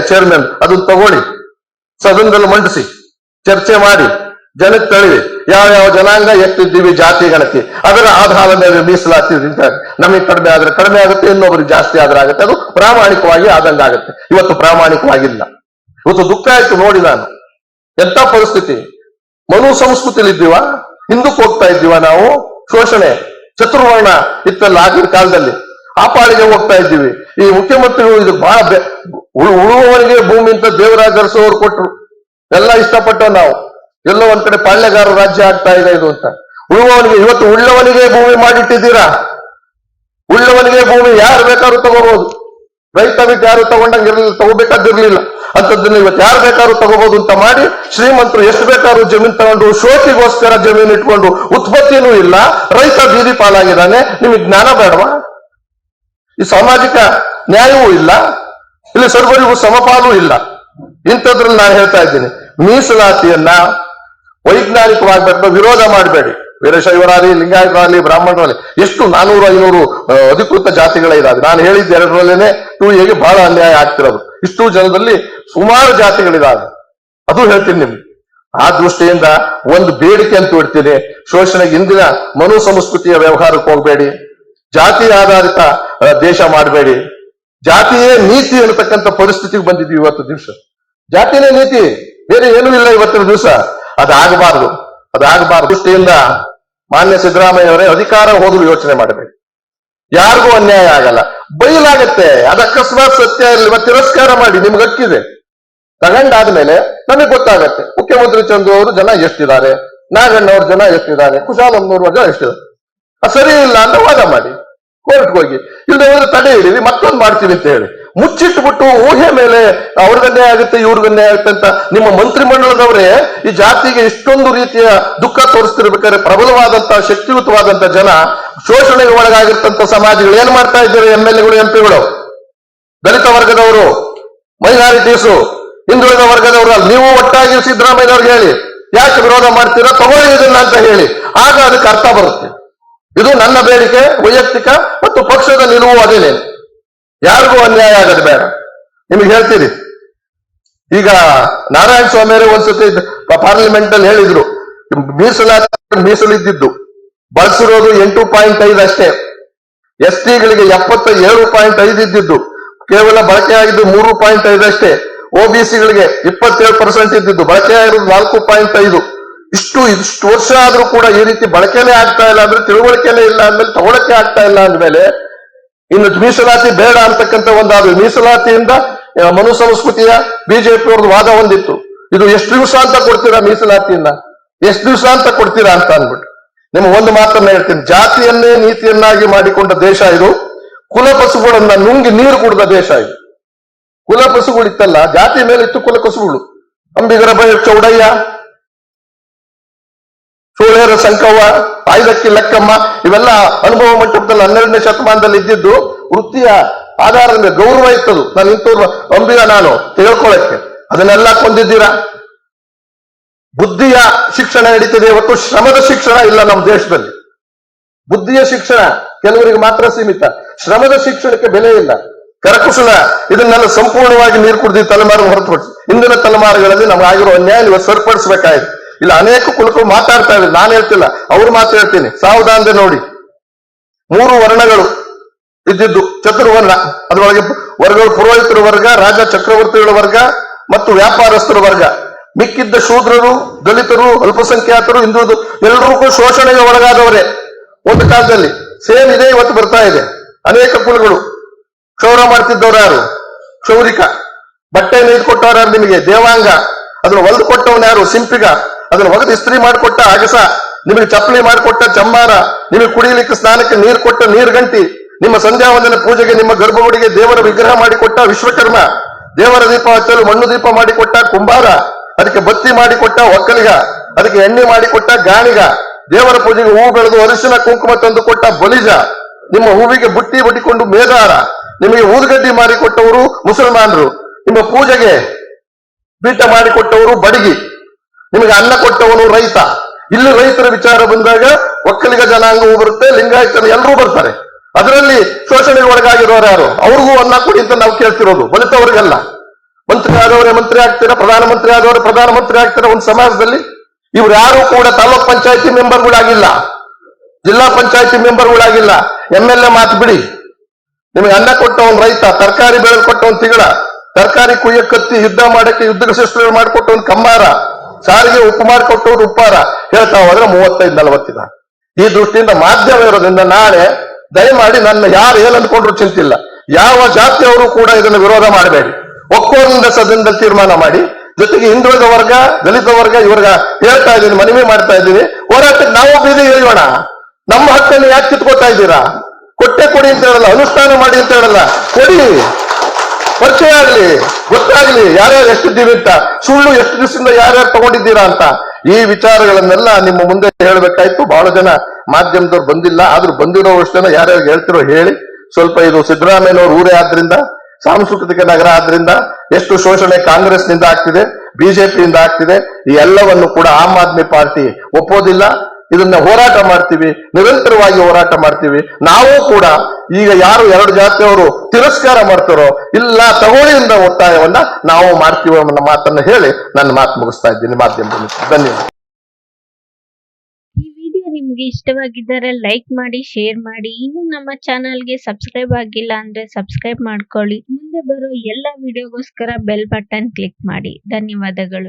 Chairman ಅದನ್ನ ತಗೊಳ್ಳಿ. ಸದನದಲ್ಲಿ ಮಂಡಿಸಿ, ಚರ್ಚೆ ಮಾಡಿ, ಜನಕ್ಕೆ ತಳಿವಿ. ಯಾವ ಯಾವ ಜನಾಂಗ ಎಷ್ಟಿದ್ದೀವಿ ಜಾತಿ, ಗಣತಿ, ಅದರ ಆಧಾರದ ಮೇಲೆ ಮೀಸಲಾತಿ ನಮಗೆ ಕಡಿಮೆ ಆದ್ರೆ ಕಡಿಮೆ ಆಗುತ್ತೆ, ಇನ್ನೊಬ್ಬರಿಗೆ ಜಾಸ್ತಿ ಆದ್ರೆ ಆಗುತ್ತೆ. ಅದು ಪ್ರಾಮಾಣಿಕವಾಗಿ ಆದಂಗ ಆಗುತ್ತೆ. ಇವತ್ತು ಪ್ರಾಮಾಣಿಕವಾಗಿಲ್ಲ. ಇವತ್ತು ದುಃಖ ಆಯ್ತು ನೋಡಿ ನಾನು. ಎಂತ ಪರಿಸ್ಥಿತಿ? ಮನು ಸಂಸ್ಕೃತಿಲಿ ಇದ್ದೀವ? ಹಿಂದಕ್ಕೆ ಹೋಗ್ತಾ ಇದ್ದೀವ ನಾವು? ಶೋಷಣೆ ಚತುರ್ವರ್ಣ ಇತ್ತಲ್ಲ ಆಗಿನ ಕಾಲದಲ್ಲಿ. ಆ ಪಾಳಿಗೆ ಹೋಗ್ತಾ ಇದ್ದೀವಿ. ಈ ಮುಖ್ಯಮಂತ್ರಿಗಳು ಇದು ಬಹಳ ಉಳುವವರಿಗೆ ಭೂಮಿ ಅಂತ ದೇವರಾಜ ಕೊಟ್ಟರು ಎಲ್ಲ ಇಷ್ಟಪಟ್ಟ ನಾವು. ಎಲ್ಲೋ ಒಂದ್ ಕಡೆ ಪಾಳ್ಯಗಾರ ರಾಜ್ಯ ಆಗ್ತಾ ಇದೆ ಇದು ಅಂತ. ಉಳುವವನಿಗೆ ಇವತ್ತು ಉಳ್ಳವನಿಗೆ ಭೂಮಿ ಮಾಡಿಟ್ಟಿದ್ದೀರಾ? ಉಳ್ಳವನಿಗೆ ಭೂಮಿ ಯಾರು ಬೇಕಾದ್ರೂ ತಗೋಬಹುದು ರೈತ ಬಿಟ್ಟು ಯಾರು ತಗೊಂಡಂಗಿರ್ಲಿಲ್ಲ ತಗೋಬೇಕಾದಿರ್ಲಿಲ್ಲ ಅಂತದನ್ನ ಇವತ್ತು ಯಾರು ಬೇಕಾದ್ರೂ ತಗೋಬಹುದು ಅಂತ ಮಾಡಿ ಶ್ರೀಮಂತರು ಎಷ್ಟು ಬೇಕಾದ್ರೂ ಜಮೀನ್ ತಗೊಂಡು, ಶೋಕಿಗೋಸ್ಕರ ಜಮೀನ್ ಇಟ್ಕೊಂಡು ಉತ್ಪತ್ತಿನೂ ಇಲ್ಲ, ರೈತ ಬೀದಿ ಪಾಲಾಗಿದ್ದಾನೆ, ನಿಮಗೆ ಜ್ಞಾನ ಬೇಡವಾ? ಈ ಸಾಮಾಜಿಕ ನ್ಯಾಯವೂ ಇಲ್ಲ. ಇಲ್ಲಿ ಸರ್ವರಿಗೂ ಸಮಪಾಲೂ ಇಲ್ಲ. ಇಂಥದ್ರಲ್ಲಿ ನಾನು ಹೇಳ್ತಾ ಇದ್ದೀನಿ. ಮೀಸಲಾತಿಯನ್ನ ವೈಜ್ಞಾನಿಕವಾಗಿ ವಿರೋಧ ಮಾಡಬೇಡಿ. ವೀರಶೈವರಾಗಲಿ, ಲಿಂಗಾಯತರಾಗಲಿ, ಬ್ರಾಹ್ಮಣರಾಗಲಿ, ಎಷ್ಟು ನಾನೂರು, ಐನೂರು ಅಧಿಕೃತ ಜಾತಿಗಳೇ ಇದಾವೆ. ನಾನು ಹೇಳಿದ್ದ ಎರಡರಲ್ಲೇನೆ ಟೂ ಎಗೆ ಬಹಳ ಅನ್ಯಾಯ ಆಗ್ತಿರೋದು. ಇಷ್ಟು ಜನದಲ್ಲಿ ಸುಮಾರು ಜಾತಿಗಳಿದಾವೆ. ಅದು ಹೇಳ್ತೀನಿ ನಿಮ್ಗೆ. ಆ ದೃಷ್ಟಿಯಿಂದ ಒಂದು ಬೇಡಿಕೆ ಅಂತ ಇಡ್ತೀನಿ. ಶೋಷಣೆಗೆ ಇಂದಿನ ಮನು ಸಂಸ್ಕೃತಿಯ ವ್ಯವಹಾರಕ್ಕೆ ಹೋಗಬೇಡಿ. ಜಾತಿ ಆಧಾರಿತ ದೇಶ ಮಾಡಬೇಡಿ. ಜಾತಿಯೇ ನೀತಿ ಅನ್ನತಕ್ಕಂತ ಪರಿಸ್ಥಿತಿಗೆ ಬಂದಿದ್ವಿ ಇವತ್ತು ದಿವಸ. ಜಾತಿನೇ ನೀತಿ, ಬೇರೆ ಏನೂ ಇಲ್ಲ ಇವತ್ತಿನ ದಿವಸ. ಅದಾಗಬಾರದು ಅದಾಗಬಾರದು. ದೃಷ್ಟಿಯಿಂದ ಮಾನ್ಯ ಸಿದ್ದರಾಮಯ್ಯ ಅವರೇ ಅಧಿಕಾರ ಹೋದ್ರು ಯೋಚನೆ ಮಾಡಬೇಕು ಯಾರಿಗೂ ಅನ್ಯಾಯ ಆಗಲ್ಲ. ಬಯಲಾಗತ್ತೆ ಅದ ಅಕಸ್ಮಾತ್ ಸತ್ಯ ಇರಲಿ ತಿರಸ್ಕಾರ ಮಾಡಿ, ನಿಮ್ಗೆ ಹಕ್ಕಿದೆ ತಗೊಂಡಾದ್ಮೇಲೆ ನಮಗೆ ಗೊತ್ತಾಗತ್ತೆ. ಮುಖ್ಯಮಂತ್ರಿ ಚಂದ್ರು ಅವರು ಜನ ಎಷ್ಟಿದ್ದಾರೆ ನಾಗಣ್ಣ ನಾಗಣ್ಣವ್ರ ಜನ ಎಷ್ಟಿದ್ದಾರೆ ಕುಶಾಲಮ್ಮನವ್ರ ಜನ ಎಷ್ಟಿದ್ದಾರೆ. ಸರಿ ಇಲ್ಲ ಅಂತ ವಾದ ಮಾಡಿ. ಕೋರ್ಟ್ಗೆ ಹೋಗಿ. ಇಲ್ಲದೆ ತಡೆ ಹಿಡೀರಿ, ಮತ್ತೊಂದು ಮಾಡ್ತೀವಿ ಅಂತ ಹೇಳಿ. ಮುಚ್ಚಿಟ್ಬಿಟ್ಟು ಊಹೆ ಮೇಲೆ ಅವ್ರದನ್ನೇ ಆಗುತ್ತೆ ಇವ್ರಿಗನ್ನೇ ಆಗುತ್ತೆ ಅಂತ ನಿಮ್ಮ ಮಂತ್ರಿಮಂಡಲದವರೇ ಈ ಜಾತಿಗೆ ಇಷ್ಟೊಂದು ರೀತಿಯ ದುಃಖ ತೋರಿಸ್ತಿರ್ಬೇಕಾದ್ರೆ ಪ್ರಬಲವಾದಂತಹ ಶಕ್ತಿಯುತವಾದಂತ ಜನ ಶೋಷಣೆಗೆ ಒಳಗಾಗಿರ್ತಂತ ಸಮಾಜಗಳು ಏನ್ ಮಾಡ್ತಾ ಇದ್ದಾರೆ ಎಂ ಎಲ್ ಎಗಳು, ಎಂ ದಲಿತ ವರ್ಗದವರು, ಮೈನಾರಿಟೀಸು, ಹಿಂದುಳಿದ ವರ್ಗದವರು. ನೀವು ಒಟ್ಟಾಗಿ ಸಿದ್ದರಾಮಯ್ಯನವ್ರಿಗೆ ಹೇಳಿ, ಯಾಕೆ ವಿರೋಧ ಮಾಡ್ತೀರಾ? ತಗೊಳ್ಳಿ ಇದನ್ನ ಅಂತ ಹೇಳಿ. ಆಗ ಅದಕ್ಕೆ ಅರ್ಥ ಬರುತ್ತೆ. ಇದು ನನ್ನ ಬೇಡಿಕೆ, ವೈಯಕ್ತಿಕ ಮತ್ತು ಪಕ್ಷದ ನಿಲುವು ಅದೇನೆ ಯಾರಿಗೂ ಅನ್ಯಾಯ ಆಗದು ಬೇಡ. ನಿಮಗೆ ಹೇಳ್ತೀರಿ ಈಗ ನಾರಾಯಣ ಸ್ವಾಮಿಯವರೇ ಒಂದ್ಸತಿ ಪಾರ್ಲಿಮೆಂಟ್ ಅಲ್ಲಿ ಹೇಳಿದ್ರು, ಮೀಸಲಾತಿ ಮೀಸಲಿದ್ದಿದ್ದು. ಬಳಸಿರೋದು ಎಂಟು ಪಾಯಿಂಟ್ ಐದು ಅಷ್ಟೇ. ಎಸ್ ಟಿಗಳಿಗೆ ಎಪ್ಪತ್ತ ಏಳು ಪಾಯಿಂಟ್ ಐದು ಇದ್ದಿದ್ದು. ಕೇವಲ ಬಳಕೆಯಾಗಿದ್ದು ಮೂರು ಪಾಯಿಂಟ್ ಐದು ಅಷ್ಟೇ. ಒಬಿಸಿಗಳಿಗೆ ಇಪ್ಪತ್ತೇಳು ಪರ್ಸೆಂಟ್ ಇದ್ದಿದ್ದು. ಬಳಕೆಯಾಗಿರೋದು ನಾಲ್ಕು ಪಾಯಿಂಟ್ ಐದು. ಇಷ್ಟು ಇಷ್ಟು ವರ್ಷ ಆದ್ರೂ ಕೂಡ ಈ ರೀತಿ ಬಳಕೆನೇ ಆಗ್ತಾ ಇಲ್ಲ ಅಂದ್ರೆ ತಿಳುವಳಿಕೆನೇ ಇಲ್ಲ ಅಂದ್ಮೇಲೆ ತಗೊಳಕ್ಕೆ ಆಗ್ತಾ ಇಲ್ಲ ಅಂದ್ಮೇಲೆ ಇನ್ನು ಮೀಸಲಾತಿ ಬೇಡ ಅಂತಕ್ಕಂಥ ಒಂದಾದ್ರು ಮೀಸಲಾತಿಯಿಂದ ಮನು ಸಂಸ್ಕೃತಿಯ ಬಿಜೆಪಿ ಅವ್ರದ್ದು ವಾದ ಹೊಂದಿತ್ತು ಇದು ಎಷ್ಟು ದಿವಸ ಅಂತ ಕೊಡ್ತೀರಾ ಮೀಸಲಾತಿಯನ್ನ? ಎಷ್ಟು ದಿವಸ ಅಂತ ಕೊಡ್ತೀರಾ ಅಂತ ಅಂದ್ಬಿಟ್ಟು. ನಿಮ್ಗೆ ಒಂದು ಮಾತನ್ನ ಹೇಳ್ತೀನಿ. ಜಾತಿಯನ್ನೇ ನೀತಿಯನ್ನಾಗಿ ಮಾಡಿಕೊಂಡ ದೇಶ ಇದು. ಕುಲ ಕಸುಗಳನ್ನ ನುಂಗಿ ನೀರು ಕುಡಿದ ದೇಶ ಇದು. ಕುಲ ಇತ್ತಲ್ಲ ಜಾತಿ ಮೇಲೆ ಇತ್ತು ಕುಲ ಕಸುಗಳು ಅಂಬಿಗರ ಬಯ ಚೌಡಯ್ಯ ಚೋಳೇರ ಸಂಕವ್ವ ಆಯ್ದಕ್ಕಿ ಲೆಕ್ಕಮ್ಮ, ಇವೆಲ್ಲ ಅನುಭವ ಮಂಟಪದಲ್ಲಿ ಹನ್ನೆರಡನೇ ಶತಮಾನದಲ್ಲಿ ಇದ್ದಿದ್ದು ವೃತ್ತಿಯ ಆಧಾರದ ಗೌರವ ಇತ್ತದು. ನಾನು ಇಂಥವ್ರು ಅಂಬಿಗ ನಾನು ತಿಳ್ಕೊಳಕ್ಕೆ. ಅದನ್ನೆಲ್ಲ ಕೊಂದಿದ್ದೀರಾ? ಬುದ್ಧಿಯ ಶಿಕ್ಷಣ ನಡೀತದೆ, ಇವತ್ತು ಶ್ರಮದ ಶಿಕ್ಷಣ ಇಲ್ಲ ನಮ್ಮ ದೇಶದಲ್ಲಿ. ಬುದ್ಧಿಯ ಶಿಕ್ಷಣ ಕೆಲವರಿಗೆ ಮಾತ್ರ ಸೀಮಿತ. ಶ್ರಮದ ಶಿಕ್ಷಣಕ್ಕೆ ಬೆಲೆ ಇಲ್ಲ. ಕರಕುಶಲ, ಇದನ್ನೆಲ್ಲ ಸಂಪೂರ್ಣವಾಗಿ ನೀರು ಕುಡಿದ ತಲೆಮಾರು ಹೊರತುಪಡಿಸಿ. ಇಂದಿನ ತಲೆಮಾರುಗಳಲ್ಲಿ ನಮ್ಗೆ ಆಗಿರೋ ಅನ್ಯಾಯ ನೀವು ಸರಿಪಡಿಸಬೇಕಾಗಿದೆ. ಇಲ್ಲ, ಅನೇಕ ಕುಲಕರು ಮಾತಾಡ್ತಾ ಇದ್ದಾರೆ. ನಾನು ಹೇಳ್ತಿಲ್ಲ, ಅವ್ರು ಮಾತು ಹೇಳ್ತೀನಿ. ಅಂದ್ರೆ ನೋಡಿ. ಮೂರು ವರ್ಣಗಳು ಇದ್ದಿದ್ದು, ಚತುರ್ವರ್ಣ. ಅದರೊಳಗೆ ವರ್ಗಗಳು ಪುರೋಹಿತರ ವರ್ಗ, ರಾಜ ಚಕ್ರವರ್ತಿಗಳ ವರ್ಗ ಮತ್ತು ವ್ಯಾಪಾರಸ್ಥರ ವರ್ಗ. ಮಿಕ್ಕಿದ್ದ ಶೂದ್ರರು, ದಲಿತರು, ಅಲ್ಪಸಂಖ್ಯಾತರು ಹಿಂದೂ ಎಲ್ಲರಿಗೂ ಶೋಷಣೆಗೆ ಒಳಗಾದವರೇ. ಒಂದು ಕಾಲದಲ್ಲಿ ಸೇಮ್ ಇದೆ ಇವತ್ತು ಬರ್ತಾ ಇದೆ. ಅನೇಕ ಕುಲಗಳು. ಕ್ಷೌರ ಮಾಡ್ತಿದ್ದವ್ರು ಯಾರು? ಕ್ಷೌರಿಕ. ಬಟ್ಟೆ ನೀರು ಕೊಟ್ಟವ್ರು ನಿಮಗೆ? ದೇವಾಂಗ. ಅದನ್ನು ಹೊಲ್ದು ಕೊಟ್ಟವನು ಯಾರು? ಸಿಂಪಿಗ. ಅದನ್ನ ಒಗೆದು ಇಸ್ತ್ರಿ ಮಾಡಿಕೊಟ್ಟ ಅಗಸ ನಿಮಗೆ ಚಪ್ಪಲಿ ಮಾಡಿಕೊಟ್ಟ ಚಂಬಾರ ನಿಮಗೆ ಕುಡಿಯಲಿಕ್ಕೆ ಸ್ನಾನಕ್ಕೆ ನೀರು ಕೊಟ್ಟ ನೀರ್ಗಂಟಿ, ನಿಮ್ಮ ಸಂಧ್ಯಾ ವಂದನ ಪೂಜೆಗೆ ನಿಮ್ಮ ಗರ್ಭಗುಡಿಗೆ ದೇವರ ವಿಗ್ರಹ ಮಾಡಿಕೊಟ್ಟ ವಿಶ್ವಕರ್ಮ, ದೇವರ ದೀಪ ಹಚ್ಚಲು ಮಣ್ಣು ದೀಪ ಮಾಡಿಕೊಟ್ಟ ಕುಂಬಾರ, ಅದಕ್ಕೆ ಬತ್ತಿ ಮಾಡಿಕೊಟ್ಟ ಒಕ್ಕಲಿಗ, ಅದಕ್ಕೆ ಎಣ್ಣೆ ಮಾಡಿಕೊಟ್ಟ ಗಾಣಿಗ, ದೇವರ ಪೂಜೆಗೆ ಹೂ ಬೆಳೆದು ಅರಿಶಿನ ಕುಂಕುಮ ತಂದು ಕೊಟ್ಟ ಬಲಿಜ, ನಿಮ್ಮ ಹೂವಿಗೆ ಬುಟ್ಟಿ ಬಡಿಕೊಂಡು ಮೇದಾರ, ನಿಮಗೆ ಊದುಗಡ್ಡಿ ಮಾಡಿಕೊಟ್ಟವರು ಮುಸಲ್ಮಾನರು, ನಿಮ್ಮ ಪೂಜೆಗೆ ಬೀಟ ಮಾಡಿಕೊಟ್ಟವರು ಬಡಗಿ. ನಿಮಗೆ ಅನ್ನ ಕೊಟ್ಟವನು ರೈತ. ಇಲ್ಲಿ ರೈತರ ವಿಚಾರ ಬಂದಾಗ ಒಕ್ಕಲಿಗ ಜನಾಂಗವೂ ಬರುತ್ತೆ ಲಿಂಗಾಯತ ಎಲ್ಲರೂ ಬರ್ತಾರೆ. ಅದರಲ್ಲಿ ಶೋಷಣೆಗೆ ಒಳಗಾಗಿರೋರು ಯಾರು? ಅವ್ರಿಗೂ ಅನ್ನ ಕೊಡಿ ಅಂತ ನಾವು ಕೇಳ್ತಿರೋದು. ಬಲಿತವ್ರಿಗಲ್ಲ ಮಂತ್ರಿ ಆದವರೇ ಮಂತ್ರಿ ಆಗ್ತೀರಾ? ಪ್ರಧಾನಮಂತ್ರಿ ಆದವರೇ ಪ್ರಧಾನಮಂತ್ರಿ ಆಗ್ತೀರಾ? ಒಂದು ಸಮಾಜದಲ್ಲಿ ಇವ್ರು ಯಾರು ಕೂಡ ತಾಲೂಕ್ ಪಂಚಾಯತಿ ಮೆಂಬರ್ಗಳಾಗಿಲ್ಲ. ಜಿಲ್ಲಾ ಪಂಚಾಯತಿ ಮೆಂಬರ್ಗಳಾಗಿಲ್ಲ. ಎಂ ಎಲ್ ಎ ಮಾತು ಬಿಡಿ. ನಿಮಗೆ ಅನ್ನ ಕೊಟ್ಟವನ್ ರೈತ, ತರಕಾರಿ ಬೆಳೆದು ಕೊಟ್ಟವನ್ ತಿಗಳ. ತರಕಾರಿ ಕುಯ್ಯಕ್ಕತ್ತಿ ಯುದ್ಧ ಮಾಡಕ್ಕೆ ಯುದ್ಧ ಶಸ್ತ್ರಗಳು ಮಾಡಿಕೊಟ್ಟವನ್ ಕಮ್ಮಾರ ಸಾರಿಗೆ ಉಪ್ಪು ಮಾಡಿಕೊಟ್ಟವ್ರು ಉಪ್ಪಾರ ಹೇಳ್ತಾ ಹೋದ್ರೆ ಮೂವತ್ತೈದು ನಲವತ್ತಿನ ಈ ದೃಷ್ಟಿಯಿಂದ ಮಾಧ್ಯಮ ಇರೋದ್ರಿಂದ ನಾಳೆ ದಯಮಾಡಿ ನನ್ನ ಯಾರು ಏನ್ ಅಂದ್ಕೊಂಡ್ರು ಚಿಂತಿಲ್ಲ. ಯಾವ ಜಾತಿಯವರು ಕೂಡ ಇದನ್ನು ವಿರೋಧ ಮಾಡಬೇಡಿ. ಒಕ್ಕೊಂದ ಸದನದ ತೀರ್ಮಾನ ಮಾಡಿ. ಜೊತೆಗೆ ಹಿಂದುಳಿದ ವರ್ಗ, ದಲಿತ ವರ್ಗ, ಇವ್ರಿಗ ಹೇಳ್ತಾ ಇದ್ದೀನಿ, ಮನವಿ ಮಾಡ್ತಾ ಇದ್ದೀನಿ. ಹೋರಾಟಕ್ಕೆ ನಾವು ಬೀದಿ ಇಳಿಯೋಣ. ನಮ್ಮ ಹಕ್ಕನ್ನು ಯಾಕೆ ಕಿತ್ಕೋತಾ ಇದ್ದೀರಾ? ಕೊಟ್ಟೆ ಕೊಡಿ ಅಂತ ಹೇಳಲ್ಲ, ಅನುಷ್ಠಾನ ಮಾಡಿ ಅಂತ ಹೇಳಲ್ಲ. ಕೊಡಿ. ಪರಿಚಯ ಆಗ್ಲಿ, ಗೊತ್ತಾಗ್ಲಿ ಯಾರ್ಯಾರು ಎಷ್ಟಿದ್ದೀವಿ ಅಂತ ಸುಳ್ಳು ಎಷ್ಟು ದಿವಸದಿಂದ ಯಾರ್ಯಾರು ತಗೊಂಡಿದ್ದೀರಾ ಅಂತ ಈ ವಿಚಾರಗಳನ್ನೆಲ್ಲ ನಿಮ್ಮ ಮುಂದೆ ಹೇಳಬೇಕಾಯ್ತು. ಬಹಳ ಜನ ಮಾಧ್ಯಮದವ್ರು ಬಂದಿಲ್ಲ, ಆದ್ರೂ ಬಂದಿರೋ ಜನ ಯಾರ್ಯಾರು ಹೇಳ್ತಿರೋ ಹೇಳಿ. ಸ್ವಲ್ಪ ಇದು ಸಿದ್ದರಾಮಯ್ಯನವ್ರ ಊರೇ ಆದ್ರಿಂದ, ಸಾಂಸ್ಕೃತಿಕ ನಗರ ಆದ್ರಿಂದ, ಎಷ್ಟು ಶೋಷಣೆ ಕಾಂಗ್ರೆಸ್ನಿಂದ ಆಗ್ತಿದೆ, ಬಿಜೆಪಿಯಿಂದ ಆಗ್ತಿದೆ, ಈ ಎಲ್ಲವನ್ನು ಕೂಡ ಆಮ್ ಆದ್ಮಿ ಪಾರ್ಟಿ ಒಪ್ಪೋದಿಲ್ಲ. ಇದನ್ನ ಹೋರಾಟ ಮಾಡ್ತೀವಿ, ನಿರಂತರವಾಗಿ ಹೋರಾಟ ಮಾಡ್ತೀವಿ. ನಾವು ಕೂಡ ಈಗ ಯಾರು ಎರಡು ಜಾತಿಯವರು ತಿರಸ್ಕಾರ ಮಾಡ್ತಾರೋ, ಇಲ್ಲ ತಗೊಳ್ಳಿಯಿಂದ ಒತ್ತಾಯವನ್ನ ನಾವು ಮಾಡ್ತೀವಿ ಅನ್ನೋ ಮಾತನ್ನ ಹೇಳಿ ನನ್ನ ಮಾತು ಮುಗಿಸ್ತಾ ಇದ್ದೀನಿ. ಮಾಧ್ಯಮದಲ್ಲಿ ಧನ್ಯವಾದ. ಈ ವಿಡಿಯೋ ನಿಮ್ಗೆ ಇಷ್ಟವಾಗಿದ್ದರೆ ಲೈಕ್ ಮಾಡಿ, ಶೇರ್ ಮಾಡಿ. ಇನ್ನು ನಮ್ಮ ಚಾನಲ್ಗೆ ಸಬ್ಸ್ಕ್ರೈಬ್ ಆಗಿಲ್ಲ ಅಂದ್ರೆ ಸಬ್ಸ್ಕ್ರೈಬ್ ಮಾಡ್ಕೊಳ್ಳಿ. ಮುಂದೆ ಬರೋ ಎಲ್ಲ ವಿಡಿಯೋಗೋಸ್ಕರ ಬೆಲ್ ಬಟನ್ ಕ್ಲಿಕ್ ಮಾಡಿ. ಧನ್ಯವಾದಗಳು.